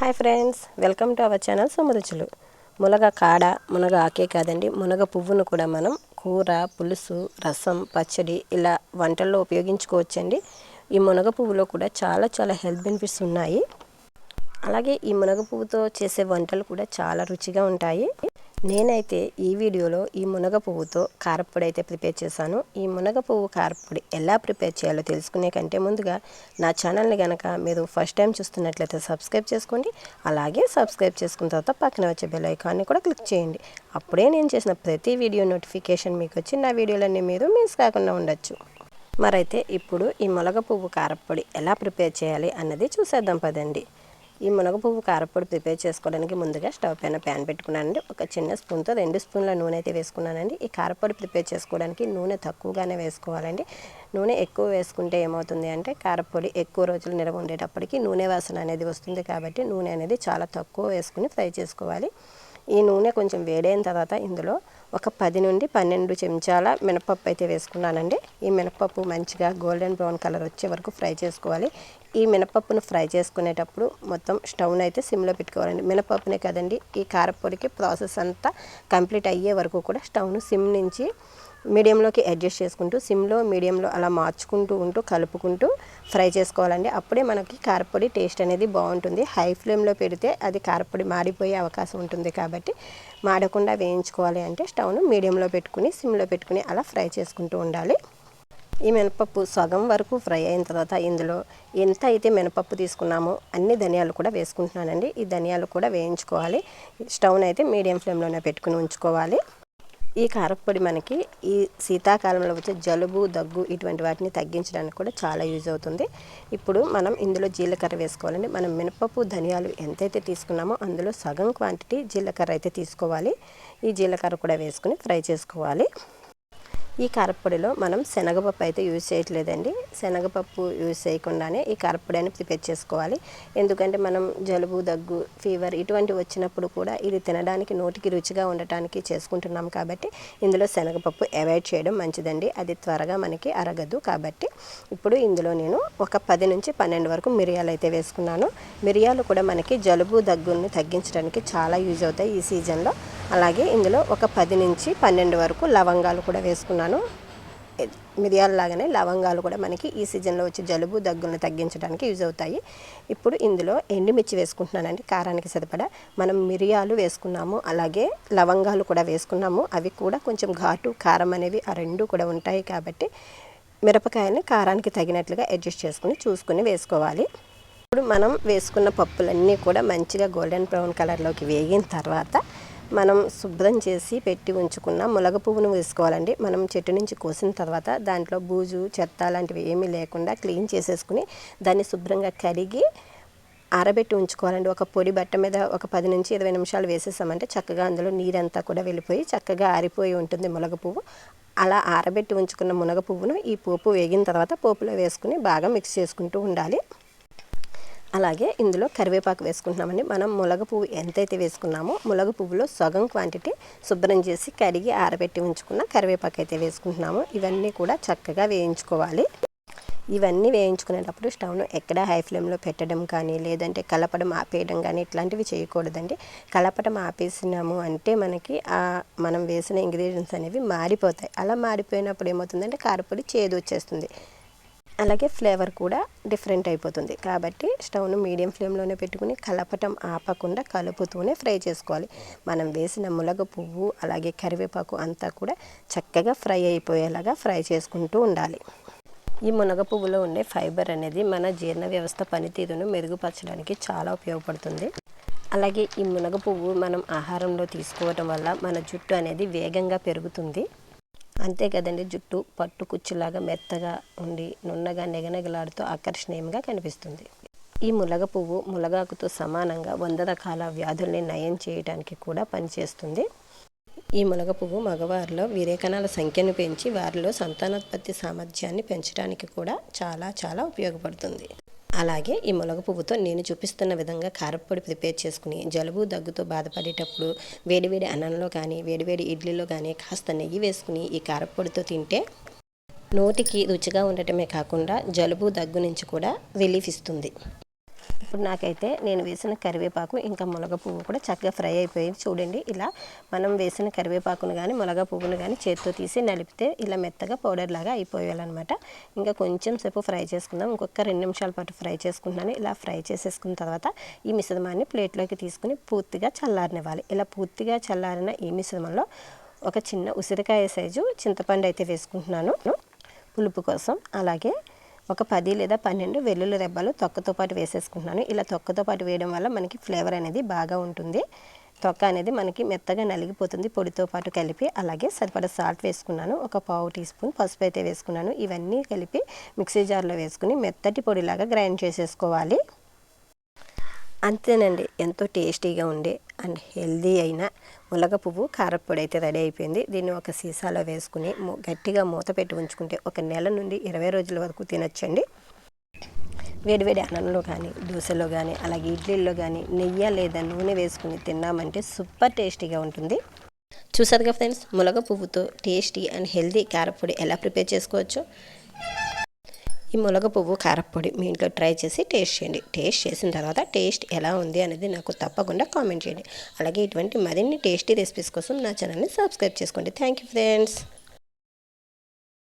Hi friends welcome to our channel Sumaruchulu. మునగ కాడ మునగ ఆకే కాదండి మునగ పువ్వును కూడా మనం కూర పులుసు రసం పచ్చడి ఇలా వంటల్లో ఉపయోగించుకోవచ్చండి. ఈ మునగ పువ్వులో కూడా చాలా చాలా హెల్త్ బెనిఫిట్స్ ఉన్నాయి. అలాగే ఈ మునగ పువ్వుతో చేసే వంటలు కూడా చాలా రుచిగా ఉంటాయి. నేనైతే ఈ వీడియోలో ఈ మునగ పువ్వుతో కారప్పొడి అయితే ప్రిపేర్ చేశాను. ఈ మునగ పువ్వు కారప్పొడి ఎలా ప్రిపేర్ చేయాలో తెలుసుకునే కంటే ముందుగా నా ఛానల్ని కనుక మీరు ఫస్ట్ టైం చూస్తున్నట్లయితే సబ్స్క్రైబ్ చేసుకోండి. అలాగే సబ్స్క్రైబ్ చేసుకున్న తర్వాత పక్కన వచ్చే బెల్ ఐకాన్ని కూడా క్లిక్ చేయండి. అప్పుడే నేను చేసిన ప్రతి వీడియో నోటిఫికేషన్ మీకు వచ్చి నా వీడియోలన్నీ మీరు మిస్ కాకుండా ఉండొచ్చు. మరైతే ఇప్పుడు ఈ మునగ పువ్వు కారప్పొడి ఎలా ప్రిపేర్ చేయాలి అన్నది చూసేద్దాం పదండి. ఈ మునగ పువ్వు కారపొడి ప్రిపేర్ చేసుకోవడానికి ముందుగా స్టవ్ పైన ప్యాన్ పెట్టుకున్నానండి. ఒక చిన్న స్పూన్తో రెండు స్పూన్ల నూనె అయితే వేసుకున్నానండి. ఈ కారపొడి ప్రిపేర్ చేసుకోవడానికి నూనె తక్కువగానే వేసుకోవాలండి. నూనె ఎక్కువ వేసుకుంటే ఏమవుతుంది అంటే కారపొడి ఎక్కువ రోజులు నిలవ ఉండేటప్పటికి నూనె వాసన అనేది వస్తుంది కాబట్టి నూనె అనేది చాలా తక్కువ వేసుకుని ఫ్రై చేసుకోవాలి. ఈ నూనె కొంచెం వేడైన తర్వాత ఇందులో ఒక పది నుండి పన్నెండు చెంచాల మినపప్పు అయితే వేసుకున్నానండి. ఈ మినపప్పు మంచిగా గోల్డెన్ బ్రౌన్ కలర్ వచ్చే వరకు ఫ్రై చేసుకోవాలి. ఈ మినపప్పును ఫ్రై చేసుకునేటప్పుడు మొత్తం స్టవ్ను అయితే సిమ్లో పెట్టుకోవాలండి. మినపప్పునే కదండి ఈ కారపొడికి ప్రాసెస్ అంతా కంప్లీట్ అయ్యే వరకు కూడా స్టవ్ను సిమ్ నుంచి మీడియంలోకి అడ్జస్ట్ చేసుకుంటూ సిమ్లో మీడియంలో అలా మార్చుకుంటూ ఉంటూ కలుపుకుంటూ ఫ్రై చేసుకోవాలండి. అప్పుడే మనకి కారపొడి టేస్ట్ అనేది బాగుంటుంది. హై ఫ్లేమ్లో పెడితే అది కారపొడి మాడిపోయే అవకాశం ఉంటుంది కాబట్టి మాడకుండా వేయించుకోవాలి అంటే స్టవ్ను మీడియంలో పెట్టుకుని సిమ్లో పెట్టుకుని అలా ఫ్రై చేసుకుంటూ ఉండాలి. ఈ మినపప్పు సగం వరకు ఫ్రై అయిన తర్వాత ఇందులో ఎంత అయితే మినపప్పు తీసుకున్నామో అన్ని ధనియాలు కూడా వేసుకుంటున్నానండి. ఈ ధనియాలు కూడా వేయించుకోవాలి. స్టవ్ను అయితే మీడియం ఫ్లేమ్లోనే పెట్టుకుని ఉంచుకోవాలి. ఈ కారప్పొడి మనకి ఈ శీతాకాలంలో వచ్చే జలుబు దగ్గు ఇటువంటి వాటిని తగ్గించడానికి కూడా చాలా యూజ్ అవుతుంది. ఇప్పుడు మనం ఇందులో జీలకర్ర వేసుకోవాలండి. మనం మినపప్పు ధనియాలు ఎంతైతే తీసుకున్నామో అందులో సగం క్వాంటిటీ జీలకర్ర అయితే తీసుకోవాలి. ఈ జీలకర్ర కూడా వేసుకుని ఫ్రై చేసుకోవాలి. ఈ కారపొడిలో మనం శనగపప్పు అయితే యూజ్ చేయట్లేదండి. శనగపప్పు యూజ్ చేయకుండానే ఈ కారపొడి అని ప్రిపేర్ చేసుకోవాలి. ఎందుకంటే మనం జలుబు దగ్గు ఫీవర్ ఇటువంటి వచ్చినప్పుడు కూడా ఇది తినడానికి నోటికి రుచిగా ఉండటానికి చేసుకుంటున్నాం కాబట్టి ఇందులో శనగపప్పు అవాయిడ్ చేయడం మంచిదండి. అది త్వరగా మనకి అరగదు కాబట్టి ఇప్పుడు ఇందులో నేను ఒక పది నుంచి పన్నెండు వరకు మిరియాలు అయితే వేసుకున్నాను. మిరియాలు కూడా మనకి జలుబు దగ్గుని తగ్గించడానికి చాలా యూజ్ అవుతాయి ఈ సీజన్లో అలాగే ఇందులో ఒక పది నుంచి పన్నెండు వరకు లవంగాలు కూడా వేసుకున్నాను. మిరియాల లాగానే లవంగాలు కూడా మనకి ఈ సీజన్లో వచ్చే జలుబు దగ్గులను తగ్గించడానికి యూజ్ అవుతాయి. ఇప్పుడు ఇందులో ఎండుమిర్చి వేసుకుంటున్నానండి కారానికి సరిపడా. మనం మిరియాలు వేసుకున్నాము అలాగే లవంగాలు కూడా వేసుకున్నాము. అవి కూడా కొంచెం ఘాటు కారం అనేవి ఆ రెండు కూడా ఉంటాయి కాబట్టి మిరపకాయని కారానికి తగినట్లుగా అడ్జస్ట్ చేసుకుని చూసుకుని వేసుకోవాలి. ఇప్పుడు మనం వేసుకున్న పప్పులన్నీ కూడా మంచిగా గోల్డెన్ బ్రౌన్ కలర్లోకి వేగిన తర్వాత మనం శుభ్రం చేసి పెట్టి ఉంచుకున్న ములగ పువ్వును వేసుకోవాలండి. మనం చెట్టు నుంచి కోసిన తర్వాత దాంట్లో బూజు చెత్త లాంటివి ఏమీ లేకుండా క్లీన్ చేసేసుకుని దాన్ని శుభ్రంగా కరిగి ఆరబెట్టి ఉంచుకోవాలండి. ఒక పొడి బట్ట మీద ఒక పది నుంచి ఇరవై నిమిషాలు వేసేసామంటే చక్కగా అందులో నీరంతా కూడా వెళ్ళిపోయి చక్కగా ఆరిపోయి ఉంటుంది మునగ పువ్వు. అలా ఆరబెట్టి ఉంచుకున్న మునగ పువ్వును ఈ పోపు వేగిన తర్వాత పోపులో వేసుకుని బాగా మిక్స్ చేసుకుంటూ ఉండాలి. అలాగే ఇందులో కరివేపాకు వేసుకుంటున్నామండి. మనం ములగ పువ్వు ఎంతైతే వేసుకున్నామో ములగ పువ్వులో సగం క్వాంటిటీ శుభ్రం చేసి కడిగి ఆరబెట్టి ఉంచుకున్న కరివేపాకు అయితే వేసుకుంటున్నాము. ఇవన్నీ కూడా చక్కగా వేయించుకోవాలి. ఇవన్నీ వేయించుకునేటప్పుడు స్టవ్ను ఎక్కడ హై ఫ్లేమ్లో పెట్టడం కానీ లేదంటే కలపడం ఆపేయడం కానీ ఇట్లాంటివి చేయకూడదండి. కలపడం ఆపేసినాము అంటే మనకి మనం వేసిన ఇంగ్రీడియంట్స్ అనేవి మారిపోతాయి. అలా మారిపోయినప్పుడు ఏమవుతుందంటే కారపొడి చేదు వచ్చేస్తుంది అలాగే ఫ్లేవర్ కూడా డిఫరెంట్ అయిపోతుంది. కాబట్టి స్టవ్ను మీడియం ఫ్లేమ్లోనే పెట్టుకుని కలపటం ఆపకుండా కలుపుతూనే ఫ్రై చేసుకోవాలి. మనం వేసిన ములగ పువ్వు అలాగే కరివేపాకు అంతా కూడా చక్కగా ఫ్రై అయిపోయేలాగా ఫ్రై చేసుకుంటూ ఉండాలి. ఈ మునగ పువ్వులో ఉండే ఫైబర్ అనేది మన జీర్ణ వ్యవస్థ పనితీరును మెరుగుపరచడానికి చాలా ఉపయోగపడుతుంది. అలాగే ఈ మునగ పువ్వు మనం ఆహారంలో తీసుకోవడం వల్ల మన జుట్టు అనేది వేగంగా పెరుగుతుంది. అంతే కదండి జుట్టు పట్టు కుచ్చులాగా మెత్తగా ఉండి నున్నగా నెగనెగలాడుతూ ఆకర్షణీయంగా కనిపిస్తుంది. ఈ ములగ పువ్వు ములగాకుతో సమానంగా వంద రకాల వ్యాధుల్ని నయం చేయడానికి కూడా పనిచేస్తుంది. ఈ ములగ పువ్వు మగవారిలో వీరేకణాల సంఖ్యను పెంచి వారిలో సంతానోత్పత్తి సామర్థ్యాన్ని పెంచడానికి కూడా చాలా చాలా ఉపయోగపడుతుంది. అలాగే ఈ ములగ పువ్వుతో నేను చూపిస్తున్న విధంగా కారప్పొడి ప్రిపేర్ చేసుకుని జలుబు దగ్గుతో బాధపడేటప్పుడు వేడివేడి అన్నంలో కానీ వేడివేడి ఇడ్లీలో కానీ కాస్త నెయ్యి వేసుకుని ఈ కారప్పొడితో తింటే నోటికి రుచిగా ఉండటమే కాకుండా జలుబు దగ్గు నుంచి కూడా రిలీఫ్ ఇస్తుంది. ఇప్పుడు నాకైతే నేను వేసిన కరివేపాకు ఇంకా మునగ పువ్వు కూడా చక్కగా ఫ్రై అయిపోయింది. చూడండి ఇలా మనం వేసిన కరివేపాకును కానీ మునగ పువ్వును కానీ చేతితో తీసి నలిపితే ఇలా మెత్తగా పౌడర్ లాగా అయిపోయాలన్నమాట. ఇంకా కొంచెం సేపు ఫ్రై చేసుకుందాం. ఇంకొక రెండు నిమిషాల పాటు ఫ్రై చేసుకుంటున్నాను. ఇలా ఫ్రై చేసేసుకున్న తర్వాత ఈ మిశ్రమాన్ని ప్లేట్లోకి తీసుకుని పూర్తిగా చల్లారనివ్వాలి. ఇలా పూర్తిగా చల్లారిన ఈ మిశ్రమంలో ఒక చిన్న ఉసిరికాయ సైజు చింతపండు అయితే వేసుకుంటున్నాను. పులుపు కోసం అలాగే ఒక పది లేదా పన్నెండు వెల్లుల్లి రెబ్బలు తొక్కతో పాటు వేసేసుకుంటున్నాను. ఇలా తొక్కతో పాటు వేయడం వల్ల మనకి ఫ్లేవర్ అనేది బాగా ఉంటుంది. తొక్క అనేది మనకి మెత్తగా నలిగిపోతుంది పొడితో పాటు కలిపి. అలాగే సరిపడ సాల్ట్ వేసుకున్నాను ఒక పావు టీ స్పూన్ పసుపు అయితే వేసుకున్నాను. ఇవన్నీ కలిపి మిక్సీ జార్లో వేసుకుని మెత్తటి పొడిలాగా గ్రైండ్ చేసేసుకోవాలి. అంతేనండి ఎంతో టేస్టీగా ఉండే అండ్ హెల్దీ అయిన ములగ పువ్వు కారప్పొడి అయితే రెడీ అయిపోయింది. దీన్ని ఒక సీసాలో వేసుకుని గట్టిగా మూత పెట్టి ఉంచుకుంటే ఒక నెల నుండి ఇరవై రోజుల వరకు తినొచ్చండి. వేడివేడి అన్నంలో కానీ దోశలో కానీ అలాగే ఇడ్లీల్లో కానీ నెయ్యి లేదా నూనె వేసుకుని తిన్నామంటే సూపర్ టేస్టీగా ఉంటుంది. చూసారుగా ఫ్రెండ్స్ ములగ పువ్వుతో టేస్టీ అండ్ హెల్దీ కారపొడి ఎలా ప్రిపేర్ చేసుకోవచ్చో? ఈ ములగ పువ్వు కారప్పొడి మీ ఇంట్లో ట్రై చేసి టేస్ట్ చేయండి. టేస్ట్ చేసిన తర్వాత టేస్ట్ ఎలా ఉంది అనేది నాకు తప్పకుండా కామెంట్ చేయండి. అలాగే ఇటువంటి మరిన్ని టేస్టీ రెసిపీస్ కోసం నా ఛానల్ని సబ్స్క్రైబ్ చేసుకోండి. Thank you friends.